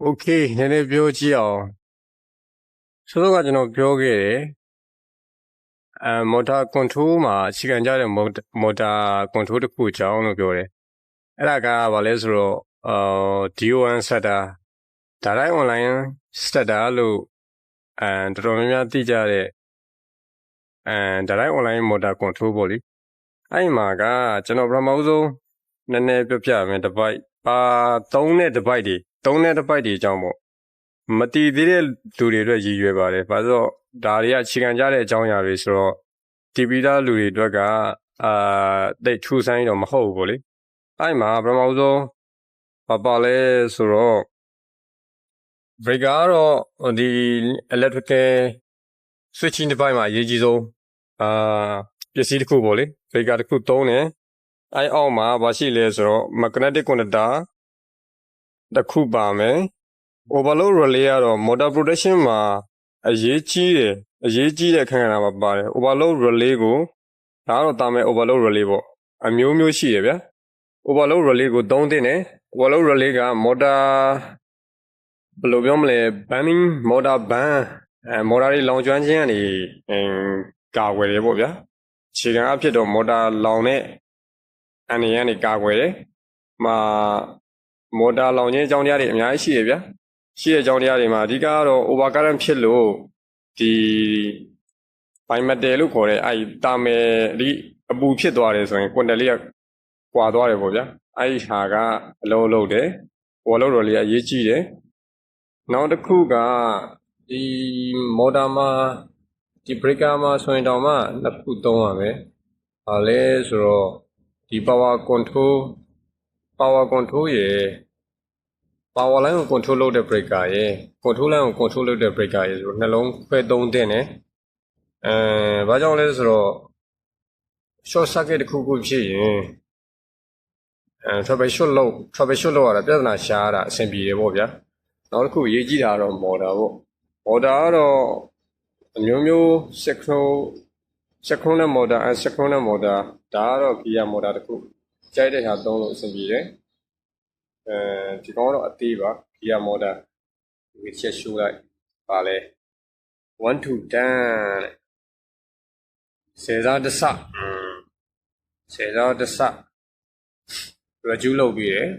โอเคနည်းနည်းပြောကြည့်အောင်ဆိုတော့ကကျွန်တော်ပြောခဲ့တယ်အဲမော်တာကွန်ထရိုးမှာအခြေခံကြတဲ့မော်မော်တာကွန်ထရိုးတစ်ခုအကြောင်းလို့ပြောတယ်အဲ့ဒါကဘာလဲဆိုတော့အာ DO1 setter ဒါတိုင်း online setter လို့အဲတော်တော်များများသိကြတဲ့အဲဒါတိုင်း online motor control ပေါ့လေအဲ့ဒီမှာကကျွန်တော်ပထမဆုံးနည်းနည်းပြောပြရမယ်တစ်ပိုက်ပါသုံးတဲ့တစ်ပိုက်တွေ သုံးတဲ့တစ်ပိုက်တွေအကြောင်းပေါ့မတည်သေးတဲ့လူတွေအတွက်ရည်ရွယ်ပါတယ်ဘာလို့လဲဆိုတော့ဒါတွေကအခြေခံကြတဲ့အကြောင်းအရာတွေဆိုတော့တည်ပြီးသားလူတွေအတွက်ကအာတိတ်ထူဆိုင်တော့မဟုတ်ဘူးပေါ့လေအဲ့ဒီမှာပထမဆုံးဘာပါလဲဆိုတော့ breaker ကတော့ဒီ electrical switching device မှာအရေးကြီးဆုံးအာပစ္စည်းတစ်ခုပေါ့လေ breaker တစ်ခုသုံးတယ်အဲအောက်မှာဘာရှိလဲဆိုတော့ magnetic conductor တစ်ခုပါမယ် overload relay ကတော့ motor protection မှာအရေးကြီးတယ်အရေးကြီးတဲ့အခန်းကဏ္ဍမှာပါတယ် overload relay ကိုဒါကတော့တာမယ် overload relay ပေါ့အမျိုးမျိုးရှိတယ်ဗျာ overload relay ကိုသုံးသင့်တယ် overload relay က motor ဘယ်လိုပြောမလဲ banning motor ban အဲမော်တာတွေလောင်ကျွမ်းခြင်းကနေအင်းကာကွယ်တယ်ပေါ့ဗျာအခြေခံအဖြစ်တော့မော်တာလောင်တဲ့အန်ရန်နေကာကွယ်တယ်မှာ မော်တာလောင်ခြင်းအကြောင်းတရားတွေအများကြီးရှိရဗျာရှိတဲ့အကြောင်းတရားတွေမှာအဓိကကတော့ over current ဖြစ်လို့ဒီဘိုင်မတယ်လို့ခေါ်တဲ့အဲဒီတာမယ်ဒီအပူဖြစ်သွားတယ်ဆိုရင်ကွန်တယ်လေးကကွာသွားတယ်ပေါ့ဗျာအဲဒီဟာကအလုံးလုံးတယ်ဘောလုံးတော်လေးကအရေးကြီးတယ်နောက်တစ်ခုကဒီမော်တာမှာဒီ breaker မှာဆိုရင်တော့မှနှစ်ခုသုံးရမယ်။ဘာလဲဆိုတော့ဒီ power control power control ရယ် power line ကို control လုပ်တဲ့ breaker ရယ် control line ကို control လုပ်တဲ့ breaker ရယ်ဆိုတော့နှလုံးခွဲသုံးတဲ့နဲ့အဲဘာကြောင့်လဲဆိုတော့ short circuit တစ်ခုခုဖြစ်ရင်အဲ trouble shoot လုပ် trouble shoot လုပ်ရတာပြဿနာရှားရတာအဆင်ပြေတယ်ပေါ့ဗျာနောက်တစ်ခုအရေးကြီးတာကတော့မော်တာပေါ့မော်တာကတော့အမျိုးမျိုးစက်ခရိုစက်ခရိုနဲ့မော်တာအဲစက်ခရိုနဲ့မော်တာဒါကတော့ဂီယာမော်တာတစ်ခု ကြိုက်တဲ့ဟာသုံးလို့အဆင်ပြေတယ်အဲဒီကောင်ကတော့အသေးပါဂီယာမော်တာဒီချက်ရှိုးလိုက်ပါလဲ1 to 10တဲ့ဆယ်စားတစ်စอืมဆယ်စားတစ်စ review လုပ်ပြီးတယ်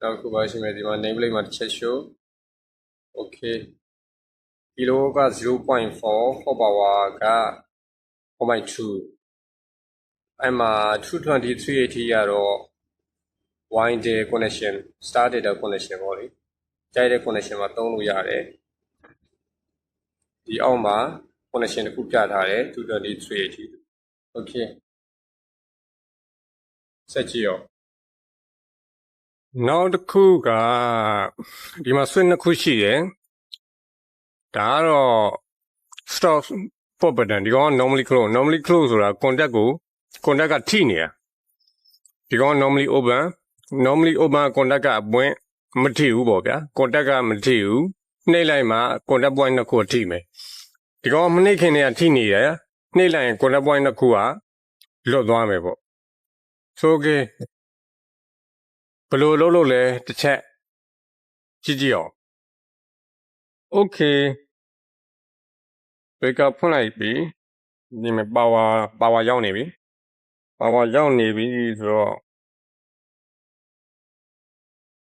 နောက်တစ်ခုပါရှိမယ်ဒီမှာ name plate မှာတစ်ချက် show okay kilo က0.4 hot power က4.2 အဲ့မှာ22380ကတော့ wind connection star data connection ပေါ့လေကြိုက်တဲ့ connection မှာသုံးလို့ရတယ်ဒီအောက်မှာ connection တစ်ခုပြထားတယ်22380 okay ဆက်ကြည့်ရောနောက်တစ်ခုကဒီမှာ switch နှစ်ခုရှိတယ်ဒါကတော့ stop pop button ဒီကောင်က normally close normally close ဆိုတာ contact ကို contact ကထိနေတာဒီကောင်က normally open normally open contact ကအပွင့်မထိဘူးပေါ့ဗျာ contact ကမထိဘူးနှိပ်လိုက်မှ contact point နှစ်ခုကထိမယ်ဒီကောင်ကမနှိပ်ခင်တည်းကထိနေတယ်နှိပ်လိုက်ရင် contact point နှစ်ခုကလွတ်သွားမယ်ပေါ့ so okay ဘယ်လိုလုပ်လို့လဲတစ်ချက်ကြည့်ကြည့်အောင် okay breaker ဖွင့်လိုက်ပြီဒီမှာ power power ရောက်နေပြီ power ရောက်နေပြီဆိုတော့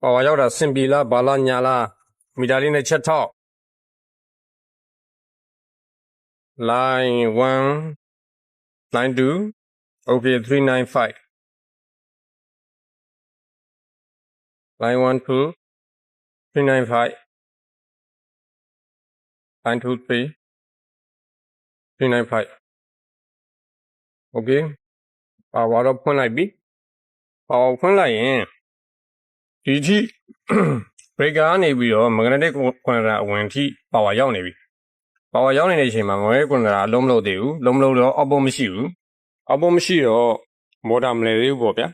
power ရောက်တာစင်ပြီလားဘာလားညာလားမီတာလေးနဲ့ချက်ထောက် line 1 line 2 okay 395 line 1 2 395 line 2 3 395 okay power တော့ဖွင့်လိုက်ပြီ power ဖွင့်လိုက်ရင်ဒီထိ breaker ကနေပြီးတော့ magnetic conductor အဝင်ထိ power ရောက်နေပြီ power ရောက်နေတဲ့အချိန်မှာ magnetic conductor အလုံးမလို့သေးဘူးလုံးမလို့တော့ output မရှိဘူး output မရှိတော့ motor မလဲသေးဘူးပေါ့ဗျာ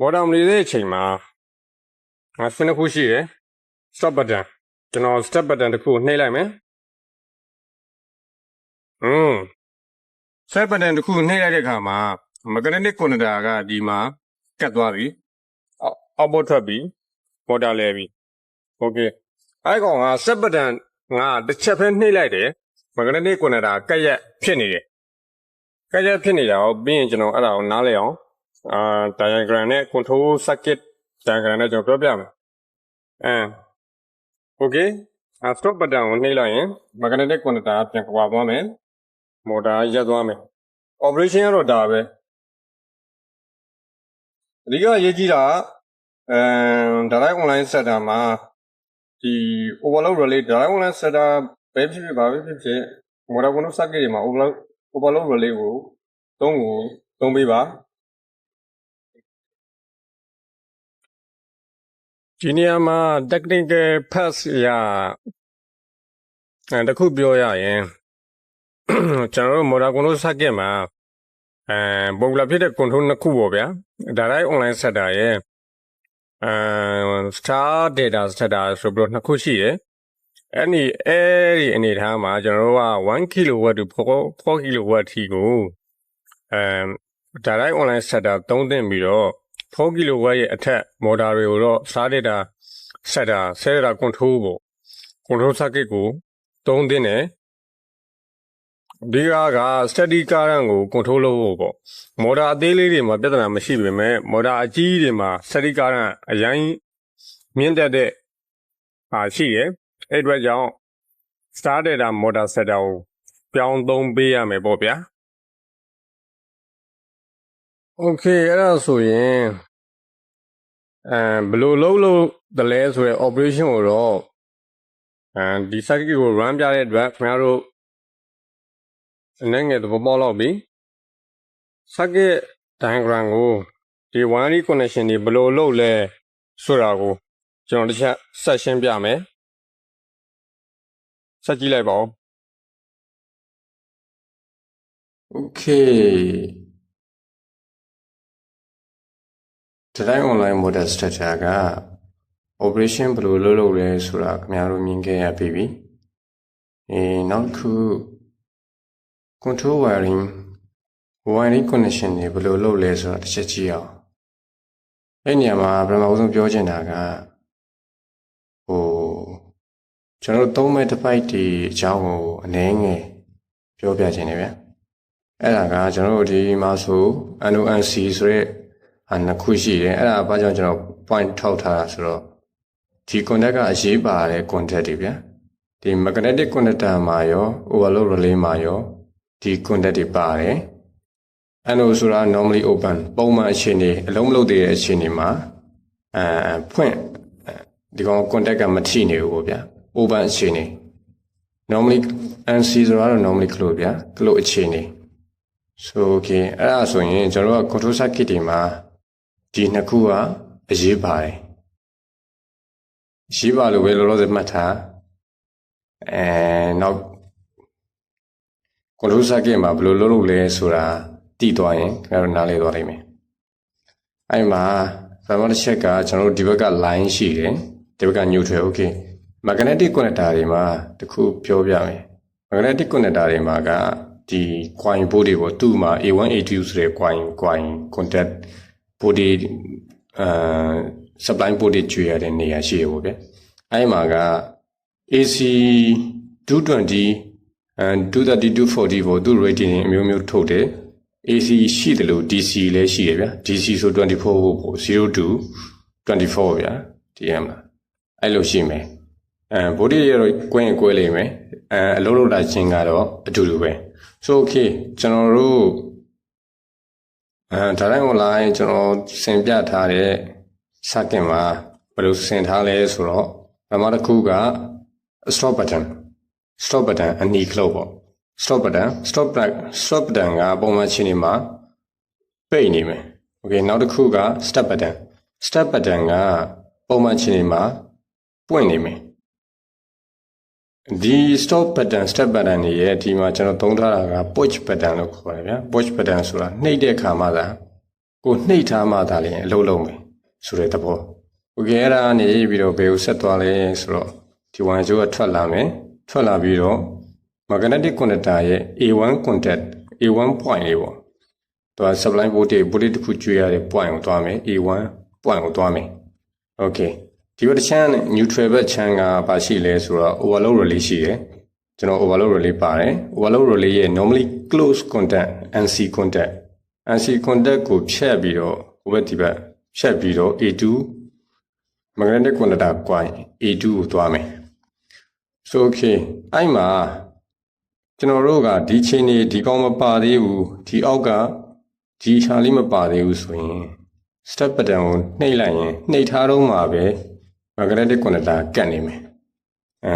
motor မလဲတဲ့အချိန်မှာငါစနစ်ခုရှိတယ် stop button ကျွန်တော် step button တစ်ခုကိုနှိပ်လိုက်မယ်อืม step button တစ်ခုနှိပ်လိုက်တဲ့အခါမှာ magnetic conductor ကဒီမှာကတ်သွားပြီအောက် output ထွက်ပြီ motor လဲပြီ โอเคအဲ့ကောင်ကစက်ပဒံငါတစ်ချက်ပဲနှိမ့်လိုက်တယ်မဂနနစ်ကွန်တာကက်ရက်ဖြစ်နေတယ်ကက်ရက်ဖြစ်နေတာကိုပြီးရင်ကျွန်တော်အဲ့ဒါကိုနားလဲအောင်အာ diagram နဲ့ control circuit diagram နဲ့ကျွန်တော်ပြောပြမယ်အဲ โอเคအ stop button ကိုနှိပ်လိုက်ရင် magnetic connector ပြန်ကွာသွားမယ်မော်တာရပ်သွားမယ် operation ကတော့ဒါပဲ အဓိကအရေးကြီးတာကအဲ direct online setter မှာဒီ overload relay direct online setter ပဲဖြစ်ဖြစ်ပါပဲဖြစ်ဖြစ် motor control circuit တွေမှာ overload overload relay ကိုသုံးကိုသုံးပေးပါဒီနေရာမှာ technical pass ရာအဲတခုပြောရရင်ကျွန်တော်တို့ motor control circuit မှာ အဲပုံလာဖြစ်တဲ့ control နှစ်ခုပေါ့ဗျာ direct online setter ရဲ့အဲ star data setter ဆိုပြီးတော့နှစ်ခုရှိတယ်အဲ့ဒီအဲ့ဒီအနေထားမှာကျွန်တော်တို့က1 kW to 4 4 kW ထိကိုအဲ direct online setter သုံးသင့်ပြီးတော့4 kW ရဲ့အထက် motor တွေကိုတော့ star data setter setter control ပေါ့ control circuit ကိုသုံးသင့်တယ် ဒီကက steady current ကို control လုပ်ဖို့ပေါ့မော်တာအသေးလေးတွေမှာပြဿနာမရှိပေမဲ့မော်တာအကြီးတွေမှာ steady current အရင်မြင့်တက်တဲ့ဟာရှိတယ်အဲ့အတွက်ကြောင့် star data motor setter ကိုပြောင်းသုံးပေးရမယ်ပေါ့ဗျာ Okay အဲ့ဒါဆိုရင်အဲဘယ်လိုလုပ်လို့တလဲဆိုရယ် operation ကိုတော့အဲဒီ circuit ကို run ပြတဲ့အတွက်ခင်ဗျားတို့ အနေငယ်သဘောပေါက်တော့ပြီ circuit diagram ကိုဒီ wiring connection တွေဘယ်လိုလုပ်လဲဆိုတာကိုကျွန်တော်တစ်ချက်ဆက်ရှင်းပြမယ်ဆက်ကြည့်လိုက်ပါဦး Okay. Today online model structure က operation ဘယ်လိုလုပ်လုပ်လဲဆိုတာခင်ဗျားတို့မြင်ခဲ့ရပြီပြီ။အဲနောက်တစ်ခု control wiring wiring connection တွေဘယ်လိုလုပ်လဲဆိုတာတစ်ချက်ကြည့်အောင်။အဲ့နေရာမှာပထမဆုံးပြောချင်တာကဟိုကျွန်တော်တို့သုံးမဲ့တစ်ပိုက်ဒီအကြောင်းကိုအနည်းငယ်ပြောပြချင်တယ်ဗျာ။အဲ့ဒါကကျွန်တော်တို့ဒီမှာဆို NONC ဆိုတဲ့ဟာနှစ်ခုရှိတယ်အဲ့ဒါဘာကြောင့်ကျွန်တော် point ထောက်ထားတာဆိုတော့ဒီ contact ကအရေးပါတဲ့ contact တွေဗျာဒီ magnetic connector မှာရော overload relay မှာရော ဒီ contact တွေပါတယ် NO ဆိုတာ normally open ပုံမှန်အခြေအနေအလုံးမလုံးသေးတဲ့အခြေအနေမှာအဲဖွင့်ဒီကောင် contact ကမထိနေဘူးပေါ့ဗျာ open အခြေအနေ normally NC ဆိုတာတော့ normally close ဗျာ close အခြေအနေ so okay အဲ့ဒါဆိုရင်ကျွန်တော်တို့က control circuit တွေမှာဒီနှစ်ခုကအရေးပါတယ်အရေးပါလို့ပဲလောလောဆယ်မှတ်ထားအဲနောက် control circuit မှာဘယ်လိုလုပ်လို့လဲဆိုတာသိသွားရင်ခင်ဗျားတို့နားလည်သွားနိုင်မယ်အဲ့မှာပထမတစ်ချက်ကကျွန်တော်တို့ဒီဘက်က line ရှိတယ်ဒီဘက်က neutral okay magnetic connector တွေမှာတခုပြောပြမယ် magnetic connector တွေမှာကဒီ coin board တွေပေါ့သူ့မှာ A1 A2 ဆိုတဲ့ coin coin contact board တွေအာ supply board တွေကျွေရတဲ့နေရာရှိရပေါ့ဗျအဲ့မှာက AC 220 and 230 240ပေါ့သူ့ rating အမျိုးမျိုးထုတ်တယ် AC ရှိတယ်လို့ DC လည်းရှိရဗျာ DC ဆို 24volt ပေါ့0 to 24ဗျာဒီအမှာအဲ့လိုရှိမယ်အဲဗိုလ်တိရတော့ကွင်းရင်ကွဲလိမ့်မယ်အဲအလုံးလုံးလာခြင်းကတော့အတူတူပဲ so okay ကျွန်တော်တို့အဲဒါတိုင်း online ကျွန်တော်ဆင်ပြထားတဲ့ circuit မှာဘယ်လိုဆင်ထားလဲဆိုတော့ပထမတစ်ခုက stop button stop button အနီခလုတ်ပေါ့ stop button stop button stop button ကပုံမှန်ချင်းနေမှာပိတ်နေမယ် okay နောက်တစ်ခုက step button step button ကပုံမှန်ချင်းနေမှာပွင့်နေမယ်ဒီ stop button step button တွေရဲ့ဒီမှာကျွန်တော်သုံးထားတာက push button လို့ခေါ်တယ်ဗျာ push button ဆိုတာနှိပ်တဲ့အခါမှသာကိုနှိပ်ထားမှသာလျှင်အလုပ်လုပ်မယ်ဆိုတဲ့သဘော။ Okay အဲ့ဒါကနေပြီးတော့ဘယ်ကိုဆက်သွားလဲဆိုတော့ဒီ one ကျိုးကထွက်လာမယ် ထွက်လာပြီးတော့ magnetic connector ရဲ့ A1 contact A1 point လေးပေါ့။သူက supply voltage voltage တစ်ခုကျွေးရတဲ့ point ကိုသွားမယ် A1 point ကိုသွားမယ်။ Okay ဒီဘက်တစ်ချမ်း neutral ဘက်ချမ်းကဘာရှိလဲဆိုတော့ overload relay ရှိတယ်ကျွန်တော် overload relay ပါတယ် overload relay ရဲ့ normally close contact NC contact NC contact ကိုဖြတ်ပြီးတော့ဟိုဘက်ဒီဘက်ဖြတ်ပြီးတော့ A2 magnetic conductor coil A2 ကိုသွားမယ် so okay အဲ့မှာကျွန်တော်တို့ကဒီချင်းနေဒီကောင်မပါသေးဘူးဒီအောက်ကဒီခြာလေးမပါသေးဘူးဆိုရင် step button ကိုနှိပ်လိုက်ရင်နှိပ်ထားတော့မှပဲ magnetic conductor ကတ်နေမယ်အဲ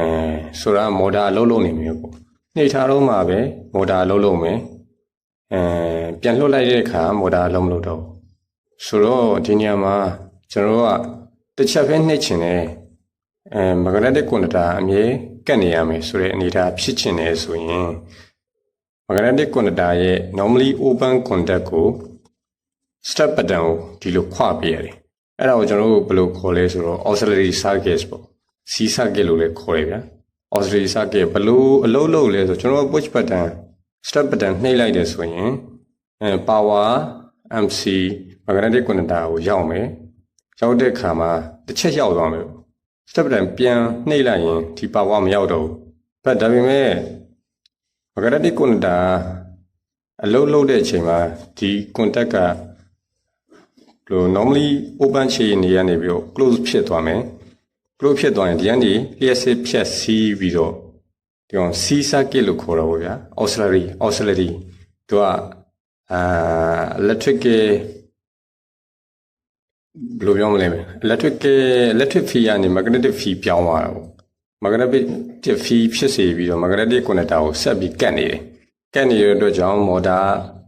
ဆိုတာမော်တာအလုံးလုံးနေမယ်ပေါ့နှိပ်ထားတော့မှပဲမော်တာအလုံးလုံးမယ်အဲပြန်လှုပ်လိုက်တဲ့အခါမော်တာအလုံးမလုပ်တော့ဘူးဆိုတော့ဒီနေရာမှာကျွန်တော်တို့ကတစ်ချက်ပဲနှိပ်ချင်တယ်အဲ magnetic conductor အမြဲ ကတ်နေရမယ်ဆိုတဲ့အနေအထားဖြစ်ချင်တယ်ဆိုရင် magnetic conductor ရဲ့ normally open contact ကို step button ကိုဒီလိုခွပေးရတယ်အဲ့ဒါကိုကျွန်တော်တို့ဘယ်လိုခေါ်လဲဆိုတော့ auxiliary circuit ပေါ့ C circuit လို့လည်းခေါ်ရဗျာ auxiliary circuit ဘယ်လိုအလုပ်လုပ်လဲဆိုကျွန်တော်တို့ push button step button နှိပ်လိုက်တယ်ဆိုရင်အဲ power MC magnetic conductor ကိုရောက်မယ်ရောက်တဲ့အခါမှာတစ်ချက်ရောက်သွားမယ် step button ပြန်နှိပ်လိုက်ရင်ဒီ power မရောက်တော့ဘူးဘတ်ဒါပေမဲ့ magnetic conductor အလုပ်လုပ်တဲ့အချိန်မှာဒီ contact ကလို့ normally open ခြေနေရနေပြီးတော့ close ဖြစ်သွားမယ် close ဖြစ်သွားရင်ဒီကနေလျှက်စစ်ဖြတ်စီးပြီးတော့ဒီကောင် C circuit လို့ခေါ်တော့ဗောဗျာ auxiliary auxiliary သူကအာ electric ဘယ်လိုပြောမလဲ electric electric field ကနေ magnetic field ပြောင်းသွားတာပေါ့ magnetic field ဖြစ်စေပြီးတော့ magnetic connector ကိုဆက်ပြီးကတ်နေတယ်ကတ်နေတဲ့အတွက်ကြောင့်မော်တာ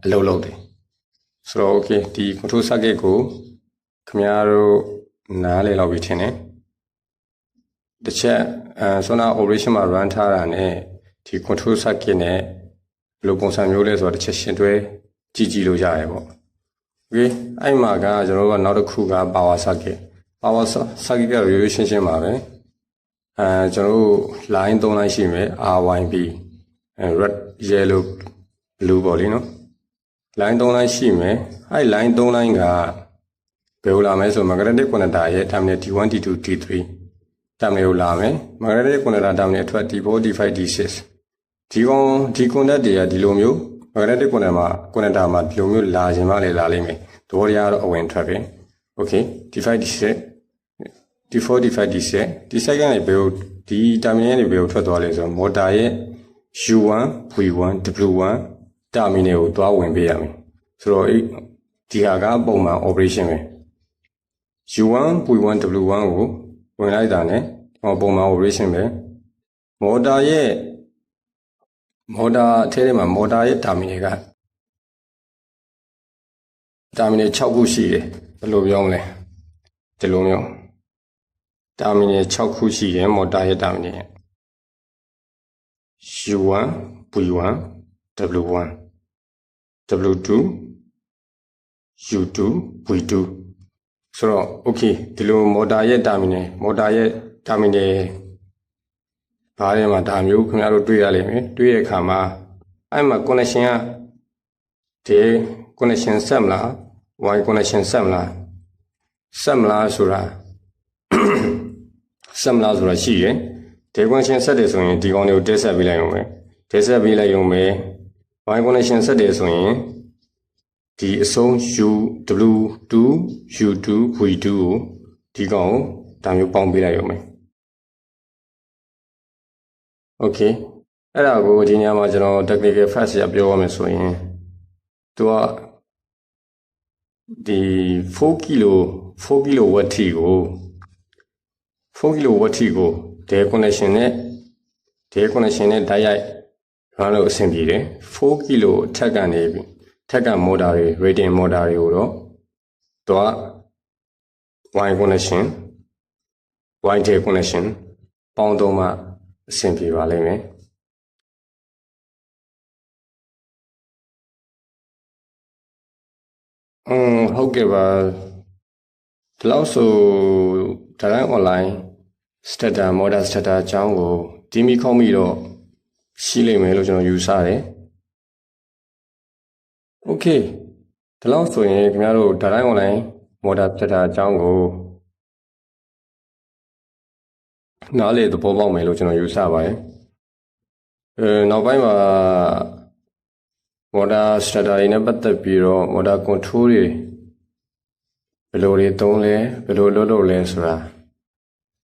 အလုပ်လုပ်တယ်ဆိုတော့ okay ဒီ control circuit ကိုခင်ဗျားတို့နားလည်လောက်ပြီထင်တယ်တစ်ချက်အဲဆိုတော့ operation မှာ run ထားတာ ਨੇ ဒီ control circuit နဲ့ဘယ်လိုပုံစံမျိုးလဲဆိုတော့တစ်ချက်ရှင်းတွဲကြည့်ကြည့်လို့ရတယ်ပေါ့ okay အဲ့မှာကကျွန်တော်တို့ကနောက်တစ်ခုက power circuit power circuit ကရိုးရိုးရှင်းရှင်းပါပဲအဲကျွန်တော်တို့ line 3 line ရှိမယ် RYB အဲ red yellow blue ပေါ့လေနော် line 3 line ရှိမယ်အဲ့ line 3 line ကဘယ်လိုလာမလဲဆို magnetic connector ရဲ့ terminal T1 T2 T3 terminal ကိုလာမယ် magnetic connector terminal အထွက် T4 T5 T6 ဒီကောင်ဒီ contact တွေကဒီလိုမျိုး magnetic connector မှာ connector မှာဒီလိုမျိုးလာခြင်းမလဲလာလိမ့်မယ်သဘောတရားတော့အဝင်ထွက်ပဲ okay T5 T6 T4 T5 T6 ဒီ second ကနေဘယ်ကိုဒီ terminal ကနေဘယ်ကိုထွက်သွားလဲဆိုတော့ motor ရဲ့ U1 V1 W1 terminal ကိုသွားဝင်ပေးရမယ်ဆိုတော့အဲ့ဒီဟာကပုံမှန် operation ပဲ U1 V1 W1 ကိုဝင်လိုက်တာ ਨੇ ဟောပုံမှန် operation ပဲ motor ရဲ့ motor အထဲထဲမှာ motor ရဲ့ terminal က terminal 6ခုရှိတယ်ဘယ်လိုပြောမလဲဒီလိုမျိုး terminal 6ခုရှိတယ် motor ရဲ့ terminal U1 V1 W1 W2 U2 V2 ဆိုတော့ okay ဒီလို motor ရဲ့ terminal motor ရဲ့ terminal ဘားထဲမှာဒါမျိုးခင်ဗျားတို့တွေ့ရလိမ့်မယ်တွေ့ရတဲ့အခါမှာအဲ့မှာ connection ကဒီ connection ဆက်မလား y connection ဆက်မလားဆက်မလားဆိုတာဆက်မလားဆိုတာရှိတယ်ဒီ connection ဆက်တယ်ဆိုရင်ဒီကောင်တွေကိုတက်ဆက်ပေးလိုက်ရုံပဲတက်ဆက်ပေးလိုက်ရုံပဲ y connection ဆက်တယ်ဆိုရင်ဒီအဆုံး u w2 u2 v2 ကိုဒီကောင်ကိုဒါမျိုးပေါင်းပေးလိုက်ရုံပဲ okay အဲ့ဒါကိုဒီညမှာကျွန်တော် technical facts ရပြောရမယ်ဆိုရင်သူကဒီ4 kilo 4 kilo watt ထိကို4 kilo watt ထိကို day connection နဲ့ day connection နဲ့တိုက်ရိုက် run လို့အဆင်ပြေတယ်4 kilo အထက်ကနေပြီးထက်က motor တွေ rating motor တွေကိုတော့သူက y connection y day connection ပေါင်းတော့မှ အဆင်ပြေပါလိမ့်မယ်อืมဟုတ်ကဲ့ပါဒီလောက်ဆိုဒါတိုင်း online starter model starter အကြောင်းကိုဒီမီခေါင်းပြီးတော့ရှိလိမ့်မယ်လို့ကျွန်တော်ယူဆတယ် okay ဒီလောက်ဆိုရင်ခင်ဗျားတို့ဒါတိုင်း online model starter အကြောင်းကို နားလေသဘောပေါက်မယ်လို့ကျွန်တော်ယူဆပါတယ်အဲနောက်ပိုင်းမှာမော်တာစတာတာတွေနဲ့ပတ်သက်ပြီးတော့မော်တာကွန်ထရိုးတွေဘယ်လိုတွေသုံးလဲဘယ်လိုလုပ်လုပ်လဲဆိုတာ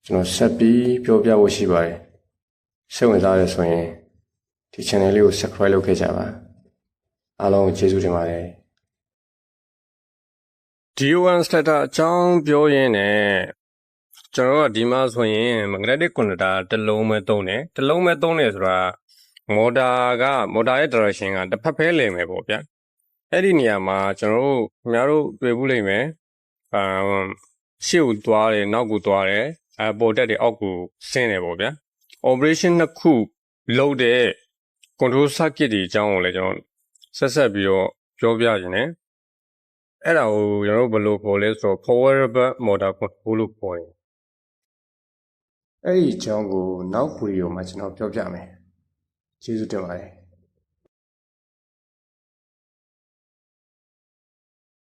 ကျွန်တော်ဆက်ပြီးပြောပြဖို့ရှိပါတယ်စိတ်ဝင်စားရဆိုရင်ဒီ channel လေးကို subscribe လုပ်ခဲ့ကြပါအားလုံးကိုကျေးဇူးတင်ပါတယ် DO1 starter အကြောင်းပြောရင်းနဲ့ ကျွန်တော်တို့ကဒီမှာဆိုရင် magnetic conductor တစ်လုံးပဲသုံးတယ်တစ်လုံးပဲသုံးတယ်ဆိုတာမော်တာကမော်တာရဲ့ direction ကတစ်ဖက်ဖဲလည်မယ်ပေါ့ဗျာအဲ့ဒီနေရာမှာကျွန်တော်တို့ခင်ဗျားတို့တွေ့ဘူးလိမ့်မယ်အမ်ရှေ့ကိုသွားတယ်နောက်ကိုသွားတယ်အပေါ်တက်တယ်အောက်ကိုဆင်းတယ်ပေါ့ဗျာ operation နှစ်ခုလုပ်တဲ့ control circuit တွေအကြောင်းကိုလည်းကျွန်တော်ဆက်ဆက်ပြီးတော့ပြောပြခြင်းနဲ့အဲ့ဒါကိုကျွန်တော်တို့ဘယ်လိုခေါ်လဲဆိုတော့ forwardable motor control လို့ခေါ်တယ် အဲ့ဒီအကြောင်းကိုနောက်ဗီဒီယိုမှာကျွန်တော်ပြောပြမယ်ကျေးဇူးတင်ပါတယ်